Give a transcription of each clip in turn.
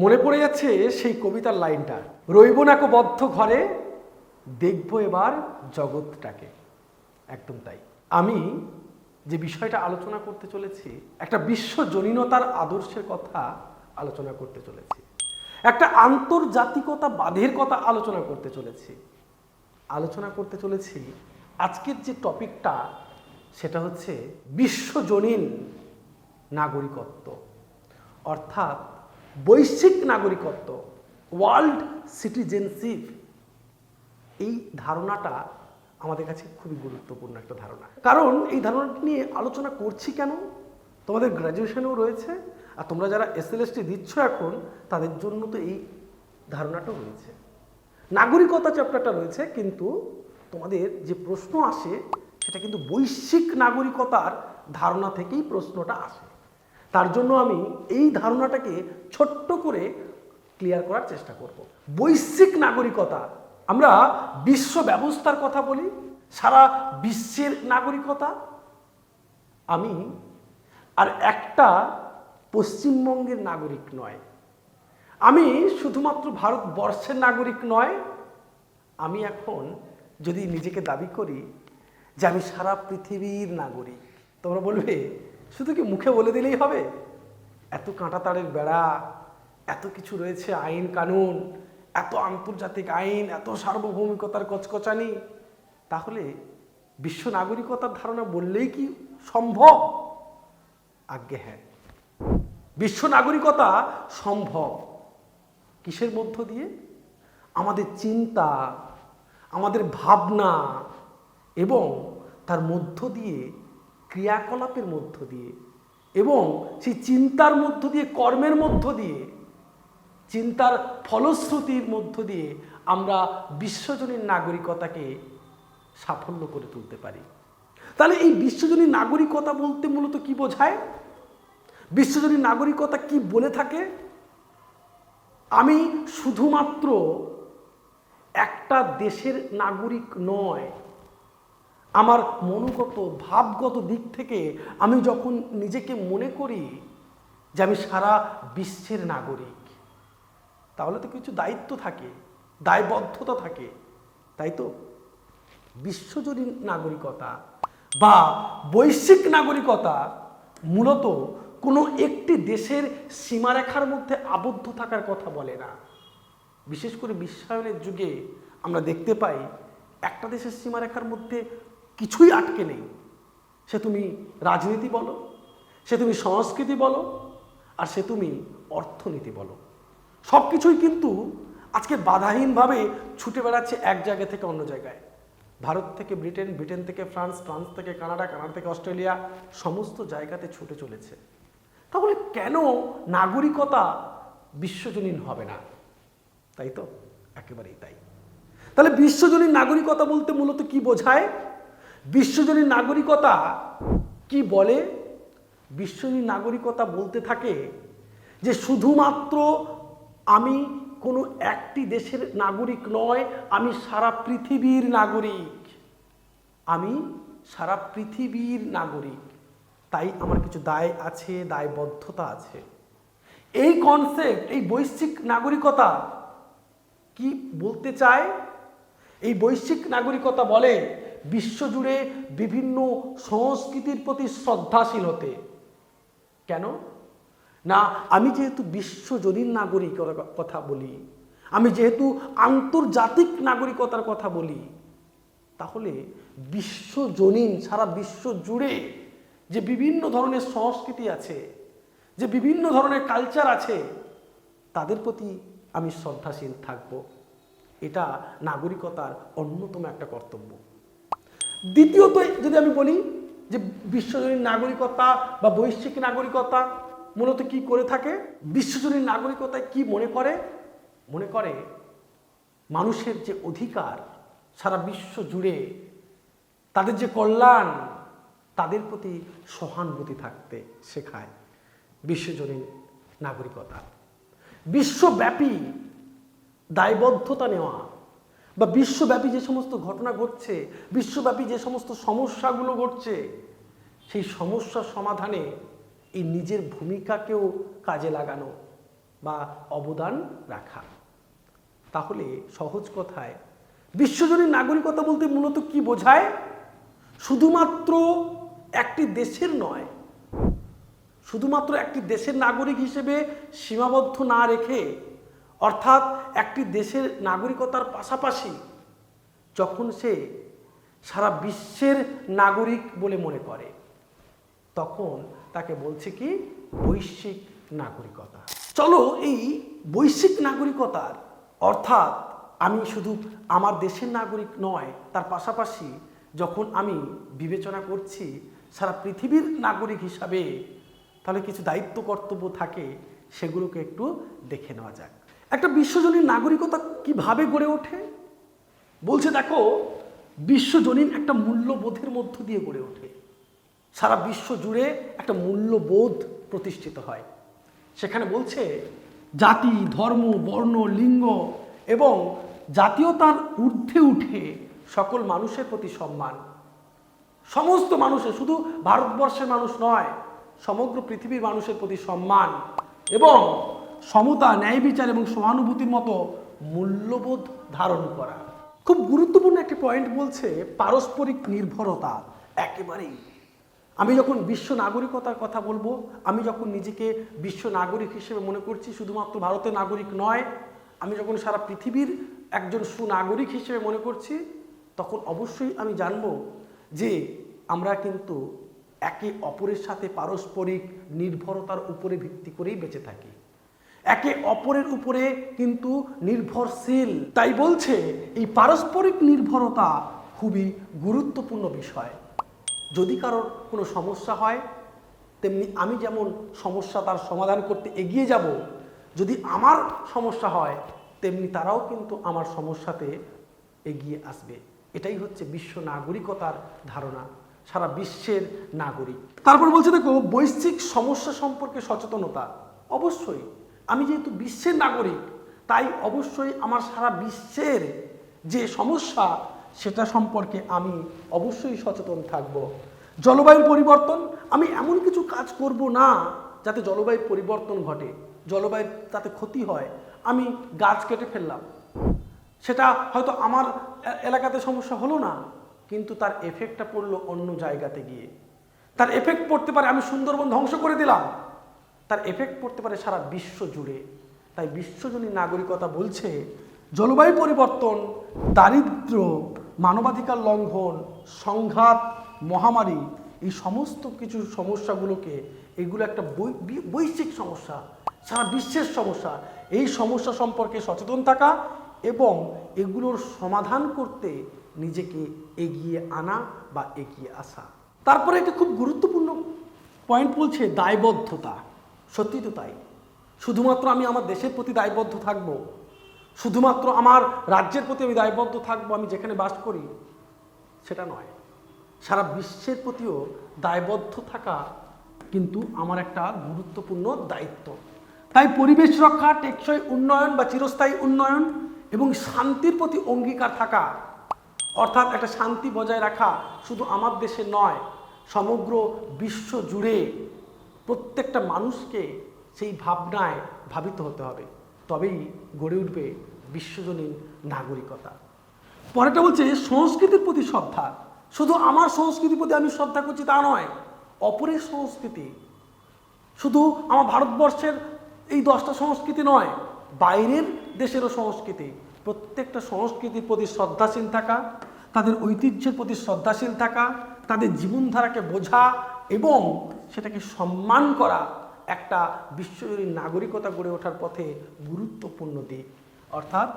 মনে পড়ে যাচ্ছে সেই কবিতার লাইনটা, রইব না কো বদ্ধ ঘরে, দেখব এবার জগৎটাকে। একদম তাই। আমি যে বিষয়টা আলোচনা করতে চলেছি, একটা বিশ্বজনীনতার আদর্শের কথা আলোচনা করতে চলেছি, একটা আন্তর্জাতিকতা বাঁধের কথা আলোচনা করতে চলেছি। আলোচনা করতে চলেছি আজকের যে টপিকটা, সেটা হচ্ছে বিশ্বজনীন নাগরিকত্ব। অর্থাৎ বৈশ্বিক নাগরিকত্ব ওয়ার্ল্ড সিটিজেনশিপ এই ধারণাটা আমাদের কাছে খুবই গুরুত্বপূর্ণ একটা ধারণা। কারণ এই ধারণাটি নিয়ে আলোচনা করছি কেন? তোমাদের গ্র্যাজুয়েশনেও রয়েছে, আর তোমরা যারা এসএলএসটি দিচ্ছ এখন, তাদের জন্য তো এই ধারণাটাও রয়েছে। নাগরিকতা চ্যাপ্টারটা রয়েছে, কিন্তু তোমাদের যে প্রশ্ন আসে, সেটা কিন্তু বৈশ্বিক নাগরিকতার ধারণা থেকেই প্রশ্নটা আসে। তার জন্য আমি এই ধারণাটাকে ছোট্ট করে ক্লিয়ার করার চেষ্টা করব। বৈশ্বিক নাগরিকতা। আমরা বিশ্ব ব্যবস্থার কথা বলি, সারা বিশ্বের নাগরিকতা। আমি আর একটা পশ্চিমবঙ্গের নাগরিক নয়। আমি শুধুমাত্র ভারতবর্ষের নাগরিক নয়, আমি এখন যদি নিজেকে দাবি করি যে আমি সারা পৃথিবীর নাগরিক, তোমরা বলবে শুধু কি মুখে বলে দিলেই হবে? এত কাঁটাতারের বেড়া, এত কিছু রয়েছে আইন কানুন, এত আন্তর্জাতিক আইন, এত সার্বভৌমিকতার কচকচানি। তাহলে বিশ্ব নাগরিকতার ধারণা বললেই কি সম্ভব? আজ্ঞে হ্যাঁ। বিশ্ব নাগরিকতা সম্ভব কিসের মধ্য দিয়ে? আমাদের চিন্তা, আমাদের ভাবনা, এবং তার মধ্য দিয়ে ক্রিয়াকলাপের মধ্য দিয়ে এবং সেই চিন্তার মধ্য দিয়ে, কর্মের মধ্য দিয়ে, চিন্তার ফলশ্রুতির মধ্য দিয়ে আমরা বিশ্বজনীন নাগরিকতাকে সাফল্য করে তুলতে পারি। তাহলে এই বিশ্বজনীন নাগরিকতা বলতে মূলত কি বোঝায়? বিশ্বজনীন নাগরিকতা কি বলে থাকে? আমি শুধুমাত্র একটা দেশের নাগরিক নয় আমার মনোগত, ভাবগত দিক থেকে আমি যখন নিজেকে মনে করি যে আমি সারা বিশ্বের নাগরিক, তাহলে তো কিছু দায়িত্ব থাকে, দায়বদ্ধতা থাকে, তাই তো? বিশ্বজনীন নাগরিকতা বা বৈশ্বিক নাগরিকতা মূলত কোনো একটি দেশের সীমারেখার মধ্যে আবদ্ধ থাকার কথা বলে না। বিশেষ করে বিশ্বায়নের যুগে আমরা দেখতে পাই একটা দেশের সীমারেখার মধ্যে কিছুই আটকে নেই। সে তুমি রাজনীতি বলো, সে তুমি সংস্কৃতি বলো, আর সে তুমি অর্থনীতি বলো। সব কিছুই কিন্তু আজকে বাধাহীনভাবে ছুটে বেড়াচ্ছে এক জায়গা থেকে অন্য জায়গায়। ভারত থেকে ব্রিটেন ব্রিটেন থেকে ফ্রান্স ফ্রান্স থেকে কানাডা কানাডা থেকে অস্ট্রেলিয়া, সমস্ত জায়গাতে ছুটে চলেছে। তাহলে কেন নাগরিকতা বিশ্বজনীন হবে না? তাই তো? একেবারেই তাই। তাহলে বিশ্বজনীন নাগরিকতা বলতে মূলত কি বোঝায়? বিশ্বজনীন নাগরিকতা কি বলে? বিশ্বজনীন নাগরিকতা বলতে থাকে যে শুধুমাত্র আমি কোনো একটি দেশের নাগরিক নয়, আমি সারা পৃথিবীর নাগরিক। আমি সারা পৃথিবীর নাগরিক। তাই আমার কিছু দায় আছে, দায়বদ্ধতা আছে। এই কনসেপ্ট এই বৈশ্বিক নাগরিকতা কি বলতে চায়? এই বৈশ্বিক নাগরিকতা বলে বিশ্বজুড়ে বিভিন্ন সংস্কৃতির প্রতি শ্রদ্ধাশীল হতে। কেন? না, আমি যেহেতু বিশ্বজনীন নাগরিকতার কথা বলি, আমি যেহেতু আন্তর্জাতিক নাগরিকতার কথা বলি, তাহলে বিশ্বজনীন, সারা বিশ্ব জুড়ে যে বিভিন্ন ধরনের সংস্কৃতি আছে, যে বিভিন্ন ধরনের কালচার আছে, তাদের প্রতি আমি শ্রদ্ধাশীল থাকব। এটা নাগরিকতার অন্যতম একটা কর্তব্য। দ্বিতীয়ত যদি আমি বলি যে বিশ্বজনীন নাগরিকতা বা বৈশ্বিক নাগরিকতা মূলত কি করে থাকে? বিশ্বজনীন নাগরিকতায় কি মনে করে? মনে করে মানুষের যে অধিকার সারা বিশ্ব জুড়ে, তাদের যে কল্যাণ, তাদের প্রতি সহানুভূতি থাকতে শেখায় বিশ্বজনীন নাগরিকতা। বিশ্বব্যাপী দায়বদ্ধতা নেওয়া বা বিশ্বব্যাপী যে সমস্ত ঘটনা ঘটছে, বিশ্বব্যাপী যে সমস্ত সমস্যাগুলো ঘটছে, সেই সমস্যা সমাধানে এই নিজের ভূমিকাকেও কাজে লাগানো বা অবদান রাখা। তাহলে সহজ কথায়, বিশ্বজনীন নাগরিকতা বলতে মূলত কি বোঝায়? শুধুমাত্র একটি দেশের নয়, শুধুমাত্র একটি দেশের নাগরিক হিসেবে সীমাবদ্ধ না রেখে অর্থাৎ একটি দেশের নাগরিকতার পাশাপাশি যখন সে সারা বিশ্বের নাগরিক বলে মনে করে, তখন তাকে বলছে কি? বৈশ্বিক নাগরিকতা। চলো এই বৈশ্বিক নাগরিকতার, অর্থাৎ আমি শুধু আমার দেশের নাগরিক নয়, তার পাশাপাশি যখন আমি বিবেচনা করছি সারা পৃথিবীর নাগরিক হিসাবে, তাহলে কিছু দায়িত্ব কর্তব্য থাকে, সেগুলোকে একটু দেখে নেওয়া যাক। একটা বিশ্বজনীন নাগরিকতা কীভাবে গড়ে ওঠে? বলছে, দেখো, বিশ্বজনীন একটা মূল্যবোধের মধ্য দিয়ে গড়ে ওঠে। সারা বিশ্ব জুড়ে একটা মূল্যবোধ প্রতিষ্ঠিত হয়। সেখানে বলছে, জাতি, ধর্ম, বর্ণ, লিঙ্গ এবং জাতীয়তার ঊর্ধ্বে উঠে সকল মানুষের প্রতি সম্মান। সমস্ত মানুষের, শুধু ভারতবর্ষের মানুষ নয়, সমগ্র পৃথিবীর মানুষের প্রতি সম্মান এবং সমতা, ন্যায় বিচার এবং সহানুভূতির মতো মূল্যবোধ ধারণ করা। খুব গুরুত্বপূর্ণ একটি পয়েন্ট বলছে পারস্পরিক নির্ভরতা একেবারেই। আমি যখন বিশ্ব নাগরিকতার কথা বলব, আমি যখন নিজেকে বিশ্ব নাগরিক হিসেবে মনে করছি, শুধুমাত্র ভারতের নাগরিক নয়, আমি যখন সারা পৃথিবীর একজন সুনাগরিক হিসেবে মনে করছি, তখন অবশ্যই আমি জানব যে আমরা কিন্তু একে অপরের সাথে পারস্পরিক নির্ভরতার উপরে ভিত্তি করেই বেঁচে থাকি। একে অপরের উপরে কিন্তু নির্ভরশীল। তাই বলছে, এই পারস্পরিক নির্ভরতা খুবই গুরুত্বপূর্ণ বিষয়। যদি কারোর কোনো সমস্যা হয়, তেমনি আমি যেমন সমস্যা তার সমাধান করতে এগিয়ে যাব, যদি আমার সমস্যা হয়, তেমনি তারাও কিন্তু আমার সমস্যাতে এগিয়ে আসবে। এটাই হচ্ছে বিশ্ব নাগরিকতার ধারণা, সারা বিশ্বের নাগরিক। তারপর বলছে, দেখো, বৈশ্বিক সমস্যা সম্পর্কে সচেতনতা। অবশ্যই আমি যেহেতু বিশ্বের নাগরিক, তাই অবশ্যই আমার সারা বিশ্বের যে সমস্যা, সেটা সম্পর্কে আমি অবশ্যই সচেতন থাকব। জলবায়ু পরিবর্তন, আমি এমন কিছু কাজ করব না যাতে জলবায়ু পরিবর্তন ঘটে, জলবায়ুর তাতে ক্ষতি হয়। আমি গাছ কেটে ফেললাম। সেটা হয়তো আমার এলাকাতে সমস্যা হলো না, কিন্তু তার এফেক্টটা পড়ল অন্য জায়গাতে গিয়ে। তার এফেক্ট পড়তে পারে আমি সুন্দরবন ধ্বংস করে দিলাম। তার এফেক্ট পড়তে পারে সারা বিশ্ব জুড়ে। তাই বিশ্বজনীন নাগরিকতা বলছে, জলবায়ু পরিবর্তন, দারিদ্র, মানবাধিকার লঙ্ঘন, সংঘাত, মহামারী, এই সমস্ত কিছু সমস্যাগুলোকে এগুলো একটা বৈশ্বিক সমস্যা, সারা বিশ্বের সমস্যা। এই সমস্যা সম্পর্কে সচেতন থাকা এবং এগুলোর সমাধান করতে নিজেকে এগিয়ে আনা বা এগিয়ে আসা। তারপরে একটা খুব গুরুত্বপূর্ণ পয়েন্ট বলছে দায়বদ্ধতা। সত্যি তো তাই। শুধুমাত্র আমি আমার দেশের প্রতি দায়বদ্ধ থাকব। শুধুমাত্র আমার রাজ্যের প্রতি আমি দায়বদ্ধ থাকব, আমি যেখানে বাস করি, সেটা নয়। সারা বিশ্বের প্রতিও দায়বদ্ধ থাকা কিন্তু আমার একটা গুরুত্বপূর্ণ দায়িত্ব। তাই পরিবেশ রক্ষা, টেকসই উন্নয়ন বা চিরস্থায়ী উন্নয়ন এবং শান্তির প্রতি অঙ্গীকার থাকা, অর্থাৎ একটা শান্তি বজায় রাখা শুধু আমার দেশে নয়, সমগ্র বিশ্ব জুড়ে প্রত্যেকটা মানুষকে সেই ভাবনায় ভাবিত হতে হবে। তবেই গড়ে উঠবে বিশ্বজনীন নাগরিকতা। পরেটা বলছে, সংস্কৃতির প্রতি শ্রদ্ধা। শুধু আমার সংস্কৃতির প্রতি আমি শ্রদ্ধা করছি তা নয়, অপরের সংস্কৃতি। শুধু আমার ভারতবর্ষের এই দশটা সংস্কৃতি নয়, বাইরের দেশেরও সংস্কৃতি। প্রত্যেকটা সংস্কৃতির প্রতি শ্রদ্ধাশীল থাকা, তাদের ঐতিহ্যের প্রতি শ্রদ্ধাশীল থাকা, তাদের জীবনধারাকে বোঝা এবং সেটাকে সম্মান করা একটা বিশ্বজনীন নাগরিকতা গড়ে ওঠার পথে গুরুত্বপূর্ণ দিক। অর্থাৎ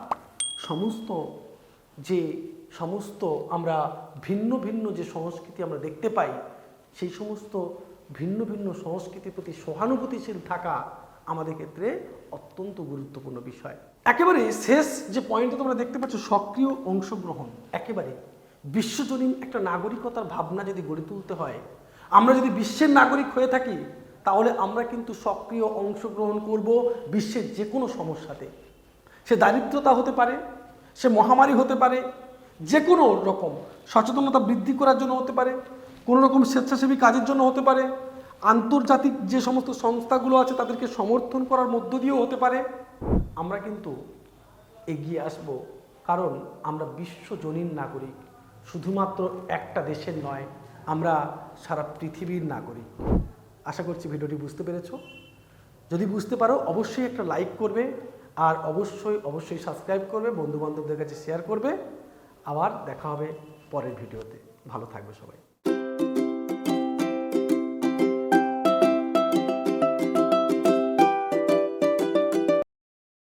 সমস্ত যে সমস্ত আমরা ভিন্ন ভিন্ন যে সংস্কৃতি আমরা দেখতে পাই, সেই সমস্ত ভিন্ন ভিন্ন সংস্কৃতির প্রতি সহানুভূতিশীল থাকা আমাদের ক্ষেত্রে অত্যন্ত গুরুত্বপূর্ণ বিষয়। একেবারে শেষ যে পয়েন্টটা তোমরা দেখতে পাচ্ছ, সক্রিয় অংশগ্রহণ। একেবারে বিশ্বজনীন একটা নাগরিকতার ভাবনা যদি গড়ে তুলতে হয় আমরা যদি বিশ্বের নাগরিক হয়ে থাকি, তাহলে আমরা কিন্তু সক্রিয় অংশগ্রহণ করব বিশ্বের যে কোনো সমস্যাতে। সে দারিদ্রতা হতে পারে, সে মহামারী হতে পারে যে কোনো রকম সচেতনতা বৃদ্ধি করার জন্য হতে পারে, কোনো রকম স্বেচ্ছাসেবী কাজের জন্য হতে পারে, আন্তর্জাতিক যে সমস্ত সংস্থাগুলো আছে তাদেরকে সমর্থন করার মধ্য দিয়েও হতে পারে। আমরা কিন্তু এগিয়ে আসব, কারণ আমরা বিশ্বজনীন নাগরিক, শুধুমাত্র একটা দেশের নয়, আমরা সারা পৃথিবীর নাগরিক। আশা করছি ভিডিওটি বুঝতে পেরেছ। যদি বুঝতে পারো, অবশ্যই একটা লাইক করবে আর অবশ্যই অবশ্যই সাবস্ক্রাইব করবে বন্ধু বান্ধবদের কাছে শেয়ার করবে। আবার দেখা হবে পরের ভিডিওতে। ভালো থাকবে সবাই।